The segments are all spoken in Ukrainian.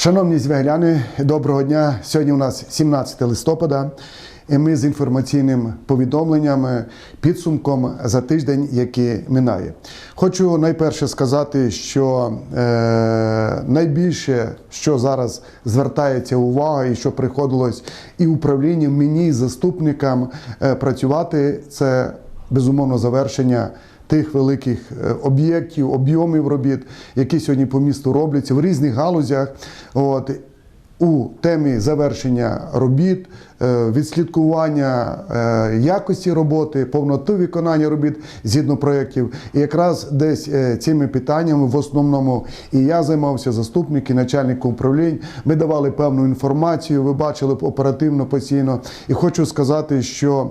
Шановні звегляни, доброго дня. Сьогодні у нас 17 листопада. І ми з інформаційним повідомленням, підсумком за тиждень, який минає. Хочу найперше сказати, що е, найбільше, що зараз звертається увага, і що приходилось і управлінням, мені, і заступникам е, працювати, це безумовно завершення тих великих е, об'єктів, об'ємів робіт, які сьогодні по місту робляться в різних галузях. От, у темі завершення робіт, е, відслідкування е, якості роботи, повноти виконання робіт згідно проєктів. І якраз десь цими питаннями в основному і я займався, заступник, і начальник управлінь. Ми давали певну інформацію, ви бачили оперативно постійно. І хочу сказати, що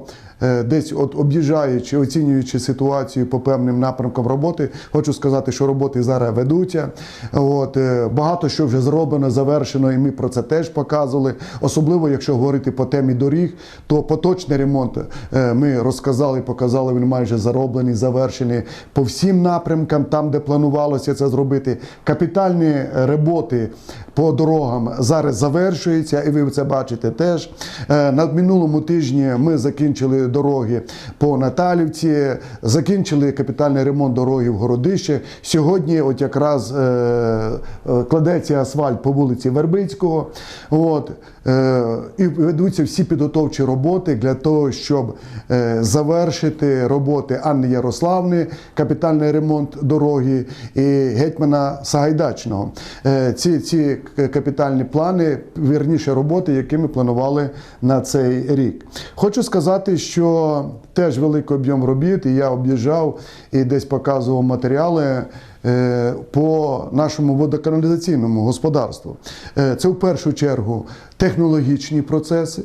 десь от об'їжджаючи, оцінюючи ситуацію по певним напрямкам роботи, хочу сказати, що роботи зараз ведуться. От, е, багато що вже зроблено, завершено, і ми про це теж показували. Особливо, якщо говорити по темі доріг, то поточний ремонт е, ми розказали, показали, він майже зароблений, завершений по всім напрямкам, там, де планувалося це зробити. Капітальні роботи по дорогам зараз завершуються, і ви це бачите теж. Е, На минулому тижні ми закінчили дороги по Наталівці, закінчили капітальний ремонт дороги в Городище. Сьогодні, от якраз е, е, кладеться асфальт по вулиці Вербицького. От, е, і ведуться всі підготовчі роботи для того, щоб е, завершити роботи Анни Ярославни, капітальний ремонт дороги і гетьмана Сагайдачного. Е, ці, ці капітальні плани, вірніше роботи, які ми планували на цей рік. Хочу сказати, що теж великий об'єм робіт, і я об'їжджав і десь показував матеріали. е, По нашому водоканалізаційному господарству Е, це в першу чергу технологічні процеси,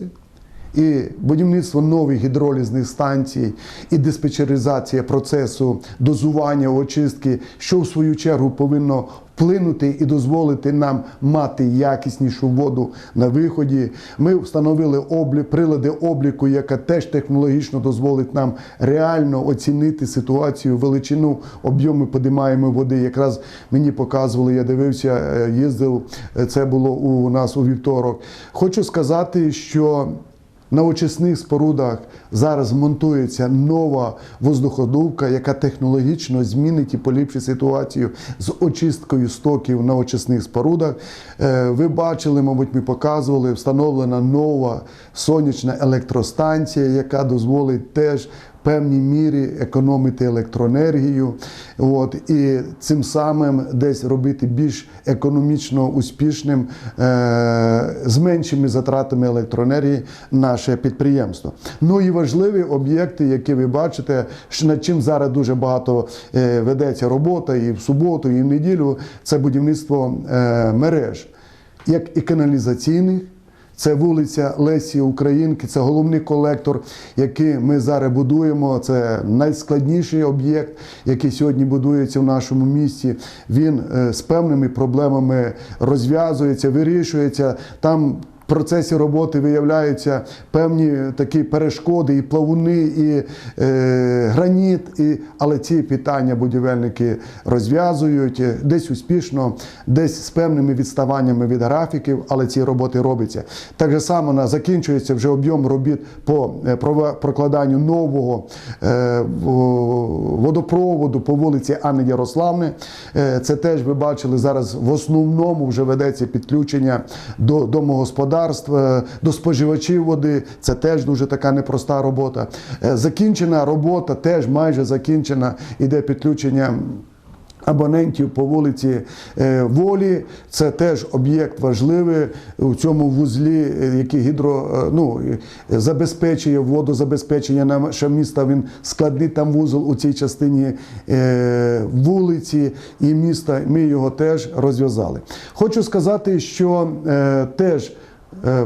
і будівництво нових гідролізних станцій, і диспетчеризація процесу дозування, очистки, що в свою чергу повинно вплинути і дозволити нам мати якіснішу воду на виході. Ми встановили облі, прилади обліку, яка теж технологічно дозволить нам реально оцінити ситуацію, величину об'єму подимаємої води. Якраз мені показували, я дивився, е, їздив. е, Це було у нас у вівторок. Хочу сказати, що на очисних спорудах зараз монтується нова воздуходувка, яка технологічно змінить і поліпшить ситуацію з очисткою стоків на очисних спорудах. Е, Ви бачили, мабуть, ми показували, встановлена нова сонячна електростанція, яка дозволить теж певній мірі економити електроенергію, от і цим самим десь робити більш економічно успішним е, з меншими затратами електроенергії наше підприємство. Ну і важливі об'єкти, які ви бачите, над чим зараз дуже багато е, ведеться робота і в суботу, і в неділю. Це будівництво е, мереж, як і каналізаційних. Це вулиця Лесі Українки, це головний колектор, який ми зараз будуємо. Це найскладніший об'єкт, який сьогодні будується в нашому місті. Він е, з певними проблемами розв'язується, вирішується. Там процесі роботи виявляються певні такі перешкоди, і плавуни, і е, граніт, і, але ці питання будівельники розв'язують е, десь успішно, десь з певними відставаннями від графіків, але ці роботи робляться. Так же само закінчується вже об'єм робіт по е, прокладанню нового е, водопроводу по вулиці Анни Ярославни. Е, Це теж ви бачили зараз в основному вже ведеться підключення до домогосподарств, е, до споживачів води. Це теж дуже така непроста робота. Е, Закінчена робота, теж майже закінчена, іде підключення. Абонентів по вулиці е, Волі це теж об'єкт важливий у цьому вузлі, який гідро ну, забезпечує водозабезпечення нашого міста. Він складний там вузол у цій частині вулиці і міста. Ми його теж розв'язали. Хочу сказати, що теж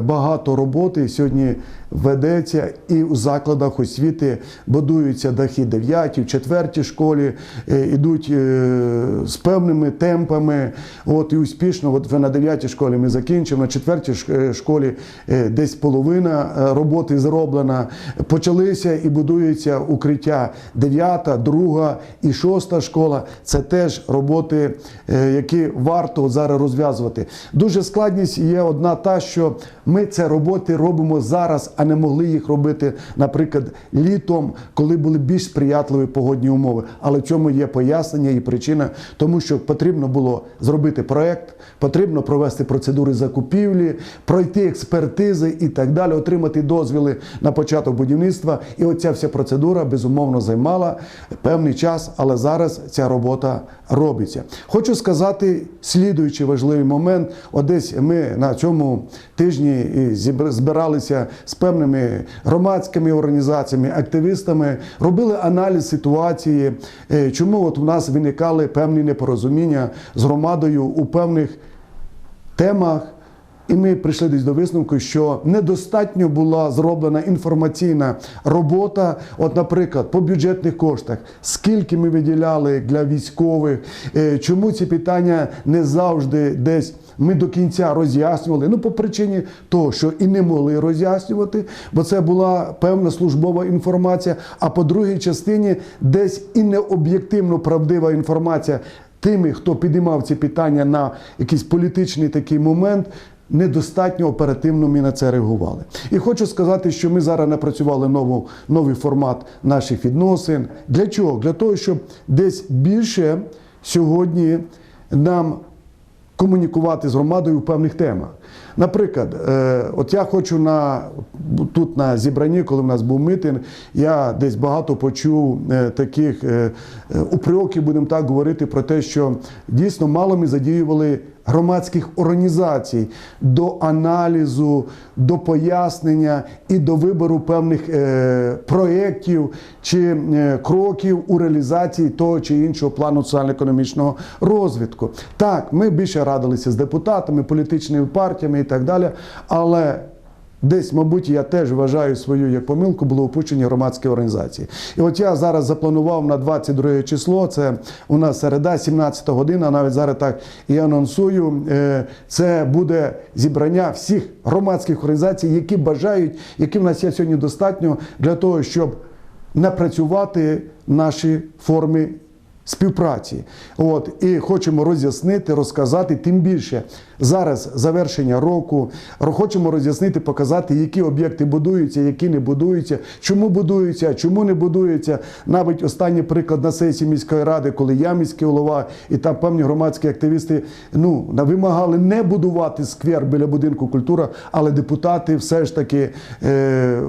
багато роботи. Сьогодні ведеться і у закладах освіти будуються дахи 9, в 4 школі, е, ідуть е, з певними темпами. От і успішно, от на 9 школі ми закінчимо, на 4 школі е, десь половина е, роботи зроблена. Почалися і будується укриття 9, 2 і 6 школа. Це теж роботи, е, які варто зараз розв'язувати. Дуже складність є одна та, що ми це роботи робимо зараз, а не могли їх робити, наприклад, літом, коли були більш сприятливі погодні умови. Але в цьому є пояснення і причина, тому що потрібно було зробити проект, потрібно провести процедури закупівлі, пройти експертизи і так далі, отримати дозвіли на початок будівництва. І оця вся процедура безумовно займала певний час, але зараз ця робота робиться. Хочу сказати слідуючий важливий момент. Одесь ми на цьому тижні і збиралися з певними громадськими організаціями, активістами, робили аналіз ситуації, е, чому от у нас виникали певні непорозуміння з громадою у певних темах. І ми прийшли десь до висновку, що недостатньо була зроблена інформаційна робота. От, наприклад, по бюджетних коштах, скільки ми виділяли для військових, е, чому ці питання не завжди десь ми до кінця роз'яснювали. Ну, по причині того, що і не могли роз'яснювати, бо це була певна службова інформація. А по другій частині десь і не об'єктивно правдива інформація тими, хто підіймав ці питання на якийсь політичний такий момент. Недостатньо оперативно ми на це реагували. І хочу сказати, що ми зараз напрацювали нову, новий формат наших відносин. Для чого? Для того, щоб десь більше сьогодні нам комунікувати з громадою в певних темах. Наприклад, е, от я хочу на тут на зібранні, коли в нас був митинг, я десь багато почув е, таких е, упреків, будемо так говорити, про те, що дійсно мало ми задіювали громадських організацій до аналізу, до пояснення і до вибору певних проєктів чи кроків у реалізації того чи іншого плану соціально-економічного розвитку. Так, ми більше радилися з депутатами, політичними партіями так далі, але Десь, мабуть, я теж вважаю свою як помилку, було опущені громадські організації. І от я зараз запланував на 22 число, це у нас середа, 17 година, навіть зараз так і анонсую. е, Це буде зібрання всіх громадських організацій, які бажають, які в нас є сьогодні достатньо для того, щоб напрацювати наші форми співпраці. От і хочемо роз'яснити, розказати. Тим більше зараз завершення року. Хочемо роз'яснити, показати, які об'єкти будуються, які не будуються, чому будуються, чому не будуються. Навіть останній приклад на сесії міської ради, коли я міський голова, і там певні громадські активісти ну вимагали не будувати сквер біля будинку культури, але депутати все ж таки е,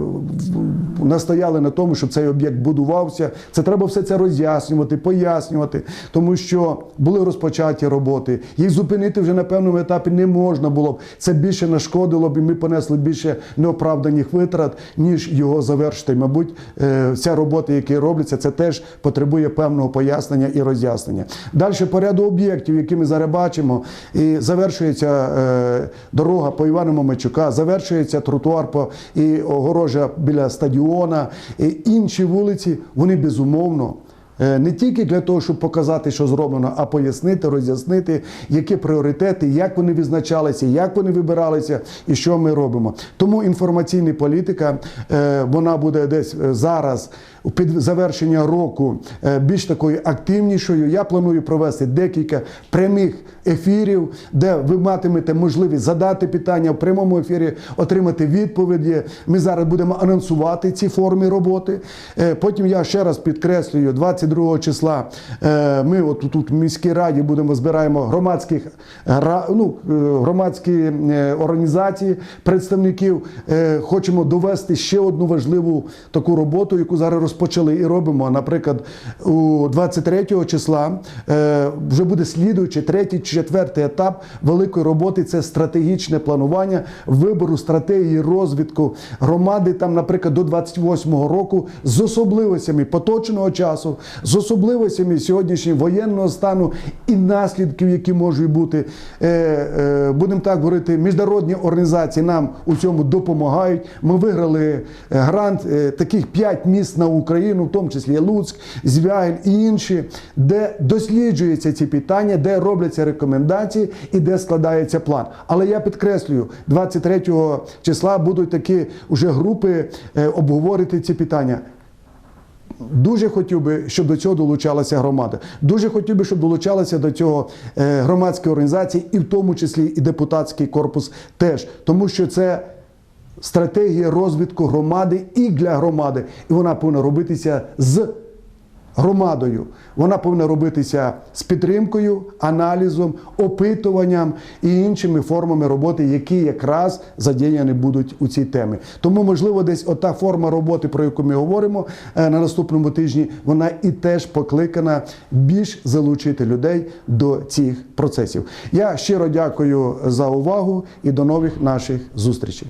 настояли на тому, щоб цей об'єкт будувався. Це треба все це роз'яснювати, пояснювати, тому що були розпочаті роботи. Їх зупинити вже на певному етапі не можна було б. Це більше нашкодило б, і ми понесли більше неоправданих витрат, ніж його завершити. Мабуть, е, ця робота, які робляться, це теж потребує певного пояснення і роз'яснення. Далі по ряду об'єктів, які ми зараз бачимо, і завершується е, дорога по Івану Мамачука, завершується тротуар по і огорожа біля стадіона, і інші вулиці, вони безумовно. Е, Не тільки для того, щоб показати, що зроблено, а пояснити, роз'яснити, які пріоритети, як вони визначалися, як вони вибиралися і що ми робимо. Тому інформаційна політика е, вона буде десь е, зараз під завершення року більш такою активнішою. Я планую провести декілька прямих ефірів, де ви матимете можливість задати питання в прямому ефірі, отримати відповіді. Ми зараз будемо анонсувати ці форми роботи. Потім я ще раз підкреслюю, 22 числа е, ми от тут в міській раді будемо збираємо громадських гра- ну, е, громадські е, організації, представників. Е, Хочемо довести ще одну важливу таку роботу, яку зараз розпочали і робимо. Наприклад, у 23 числа е, вже буде слідуючий третій чи четвертий етап великої роботи. Це стратегічне планування вибору стратегії розвитку громади. Там, наприклад, до 28-го року з особливостями поточного часу, з особливостями сьогоднішнього воєнного стану і наслідків, які можуть бути. Е, е, будемо так говорити, міжнародні організації нам у цьому допомагають. Ми виграли е, грант таких п'ять міст на Україну, в тому числі Луцьк, Звягель і інші, де досліджуються ці питання, де робляться рекомендації і де складається план. Але я підкреслюю, 23 числа будуть такі вже групи обговорити ці питання. Дуже хотів би, щоб до цього долучалася громада. Дуже хотів би, щоб долучалися до цього е, громадські організації, і в тому числі і депутатський корпус теж, тому що це стратегія розвитку громади і для громади, і вона повинна робитися з громадою. Вона повинна робитися з підтримкою, аналізом, опитуванням і іншими формами роботи, які якраз задіяні будуть у цій темі. Тому, можливо, десь ота форма роботи, про яку ми говоримо е, на наступному тижні, вона і теж покликана більш залучити людей до цих процесів. Я щиро дякую за увагу і до нових наших зустрічей.